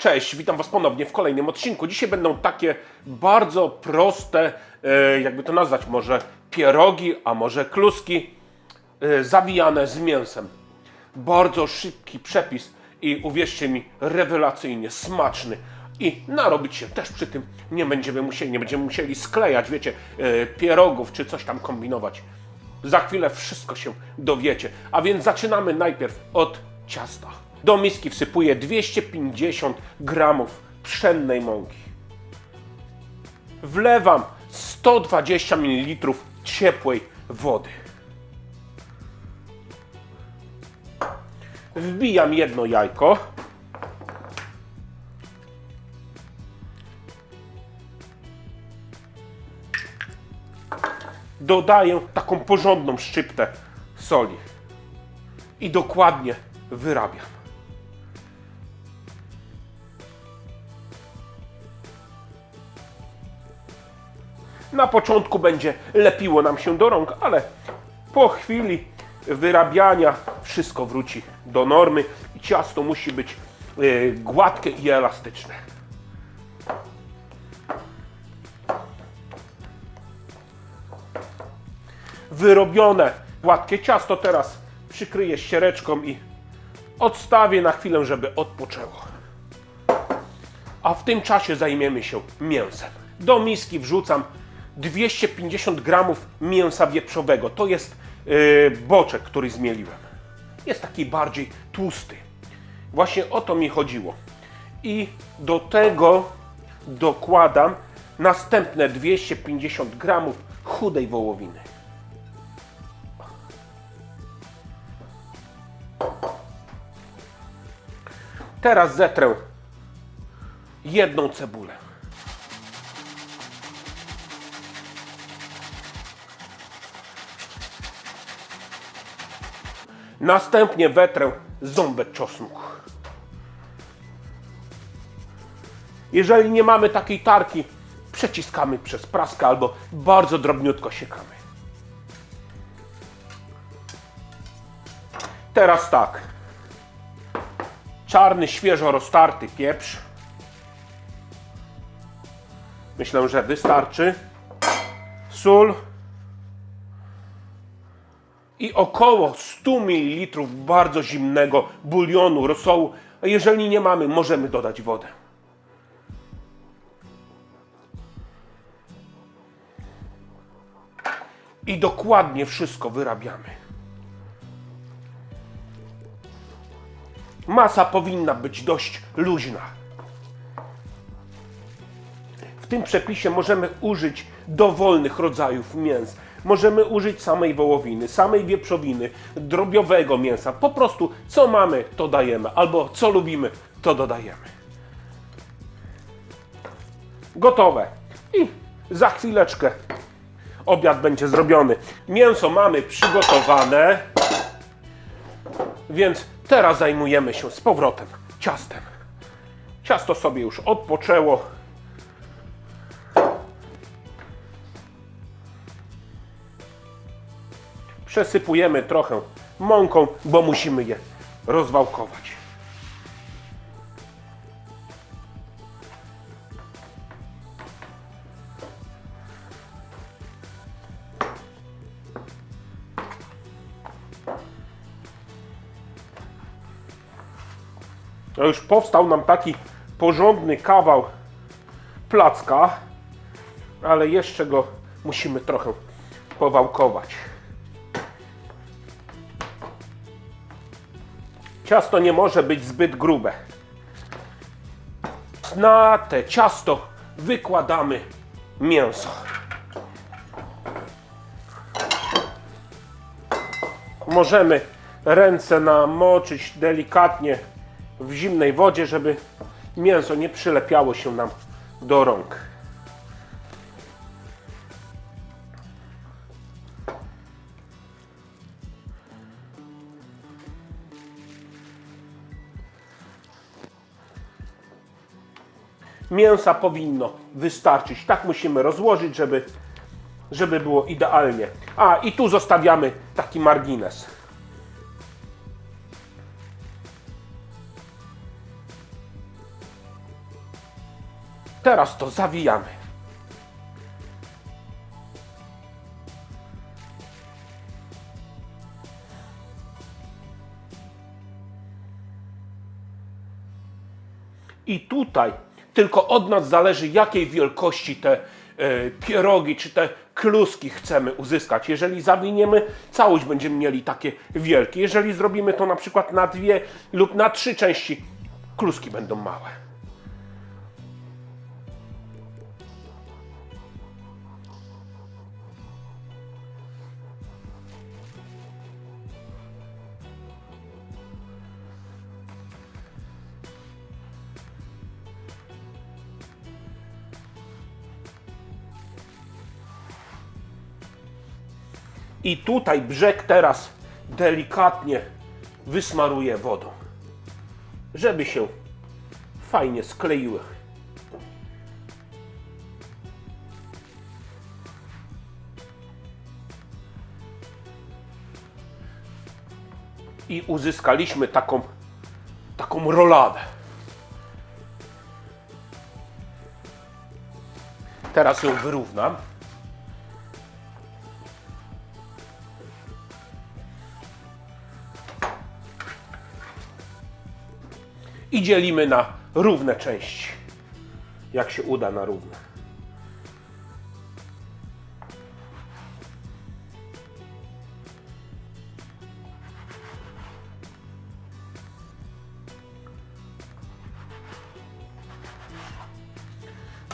Cześć, witam Was ponownie w kolejnym odcinku. Dzisiaj będą takie bardzo proste, e, jakby to nazwać, może pierogi, a może kluski e, zawijane z mięsem. Bardzo szybki przepis i uwierzcie mi, rewelacyjnie smaczny. I narobić się też przy tym nie będziemy musieli, nie będziemy musieli sklejać, wiecie, e, pierogów czy coś tam kombinować. Za chwilę wszystko się dowiecie. A więc zaczynamy najpierw od ciasta. Do miski wsypuję 250 gramów pszennej mąki. Wlewam 120 ml ciepłej wody. Wbijam jedno jajko. Dodaję taką porządną szczyptę soli. I dokładnie wyrabiam. Na początku będzie lepiło nam się do rąk, ale po chwili wyrabiania wszystko wróci do normy i ciasto musi być e, gładkie i elastyczne. Wyrobione gładkie ciasto teraz przykryję ściereczką i odstawię na chwilę, żeby odpoczęło. A w tym czasie zajmiemy się mięsem. Do miski wrzucam 250 gramów mięsa wieprzowego. To jest yy, boczek, który zmieliłem. Jest taki bardziej tłusty. Właśnie o to mi chodziło. I do tego dokładam następne 250 gramów chudej wołowiny. Teraz zetrę jedną cebulę. Następnie wetrę ząbek czosnku. Jeżeli nie mamy takiej tarki, przeciskamy przez praskę albo bardzo drobniutko siekamy. Teraz tak. Czarny, świeżo roztarty pieprz. Myślę, że wystarczy. Sól. I około 100 ml bardzo zimnego bulionu, rosołu. Jeżeli nie mamy, możemy dodać wodę. I dokładnie wszystko wyrabiamy. Masa powinna być dość luźna. W tym przepisie możemy użyć dowolnych rodzajów mięs. Możemy użyć samej wołowiny, samej wieprzowiny, drobiowego mięsa. Po prostu co mamy, to dajemy, albo co lubimy, to dodajemy. Gotowe. I za chwileczkę obiad będzie zrobiony. Mięso mamy przygotowane. Więc teraz zajmujemy się z powrotem ciastem. Ciasto sobie już odpoczęło. Przesypujemy trochę mąką, bo musimy je rozwałkować. To już powstał nam taki porządny kawał placka, ale jeszcze go musimy trochę powałkować. Ciasto nie może być zbyt grube. Na te ciasto wykładamy mięso. Możemy ręce namoczyć delikatnie w zimnej wodzie, żeby mięso nie przylepiało się nam do rąk. Mięsa powinno wystarczyć. Tak musimy rozłożyć, żeby, żeby było idealnie. A i tu zostawiamy taki margines. Teraz to zawijamy. I tutaj tylko od nas zależy, jakiej wielkości te e, pierogi czy te kluski chcemy uzyskać. Jeżeli zawiniemy, całość będziemy mieli takie wielkie. Jeżeli zrobimy to na przykład na dwie lub na trzy części, kluski będą małe. I tutaj brzeg teraz delikatnie wysmaruję wodą, żeby się fajnie skleiły. I uzyskaliśmy taką, taką roladę. Teraz ją wyrównam. I dzielimy na równe części. Jak się uda na równe.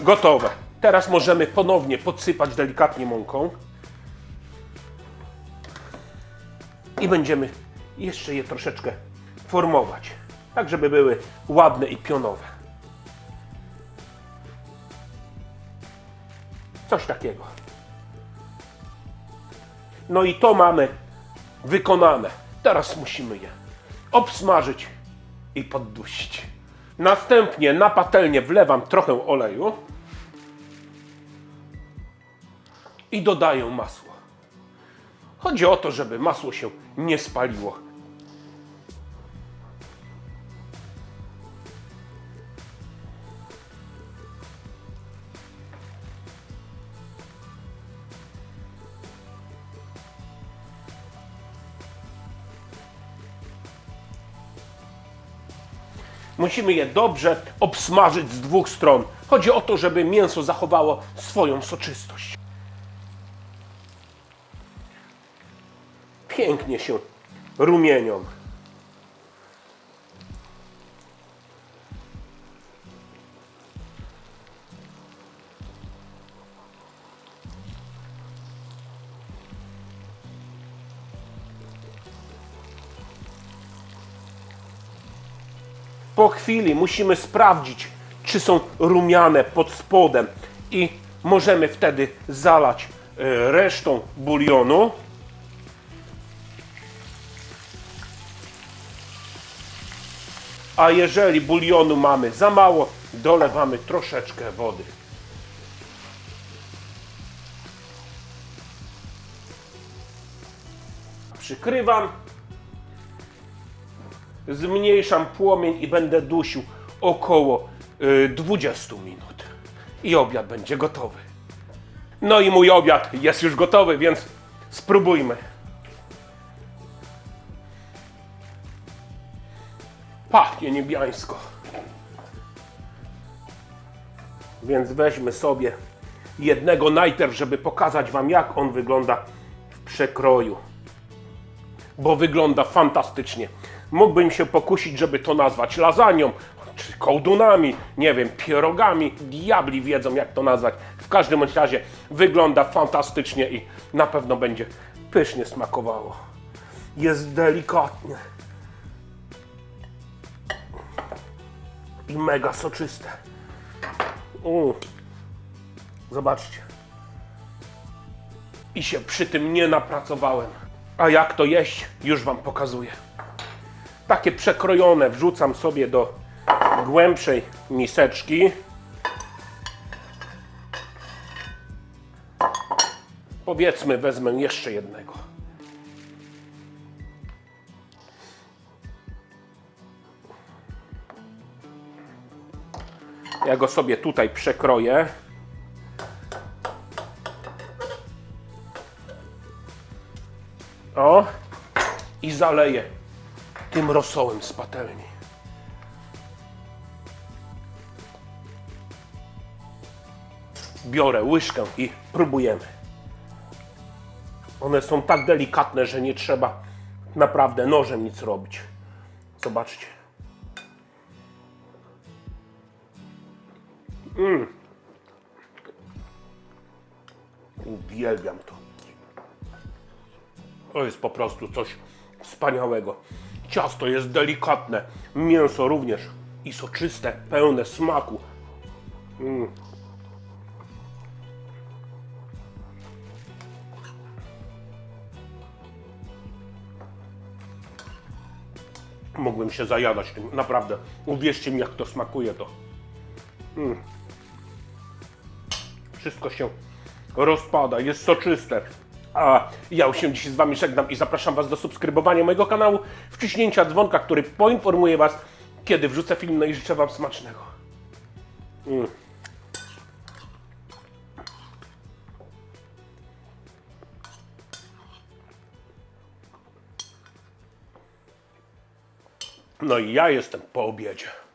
Gotowe. Teraz możemy ponownie podsypać delikatnie mąką. I będziemy jeszcze je troszeczkę formować tak żeby były ładne i pionowe. Coś takiego. No i to mamy wykonane. Teraz musimy je obsmażyć i poddusić. Następnie na patelnię wlewam trochę oleju i dodaję masło. Chodzi o to, żeby masło się nie spaliło. Musimy je dobrze obsmażyć z dwóch stron. Chodzi o to, żeby mięso zachowało swoją soczystość. Pięknie się rumienią. Po chwili musimy sprawdzić, czy są rumiane pod spodem i możemy wtedy zalać e, resztą bulionu. A jeżeli bulionu mamy za mało, dolewamy troszeczkę wody. Przykrywam zmniejszam płomień i będę dusił około y, 20 minut. I obiad będzie gotowy. No i mój obiad jest już gotowy, więc spróbujmy. Pachnie niebiańsko. Więc weźmy sobie jednego najpierw, żeby pokazać Wam, jak on wygląda w przekroju. Bo wygląda fantastycznie. Mógłbym się pokusić, żeby to nazwać lasagną, czy kołdunami, nie wiem, pierogami. Diabli wiedzą, jak to nazwać. W każdym razie wygląda fantastycznie i na pewno będzie pysznie smakowało. Jest delikatnie. I mega soczyste. U. Zobaczcie. I się przy tym nie napracowałem. A jak to jeść, już Wam pokazuję takie przekrojone wrzucam sobie do głębszej miseczki. Powiedzmy, wezmę jeszcze jednego. Ja go sobie tutaj przekroję. O! I zaleję tym rosołem z patelni. Biorę łyżkę i próbujemy. One są tak delikatne, że nie trzeba naprawdę nożem nic robić. Zobaczcie. Mm. Uwielbiam to. To jest po prostu coś wspaniałego. Ciasto jest delikatne, mięso również i soczyste, pełne smaku. Mogłem się zajadać tym, naprawdę. Uwierzcie mi, jak to smakuje to. Mm. Wszystko się rozpada, jest soczyste. A ja już się dzisiaj z Wami żegnam i zapraszam Was do subskrybowania mojego kanału, wciśnięcia dzwonka, który poinformuje Was, kiedy wrzucę film, no i życzę Wam smacznego. Mm. No i ja jestem po obiedzie.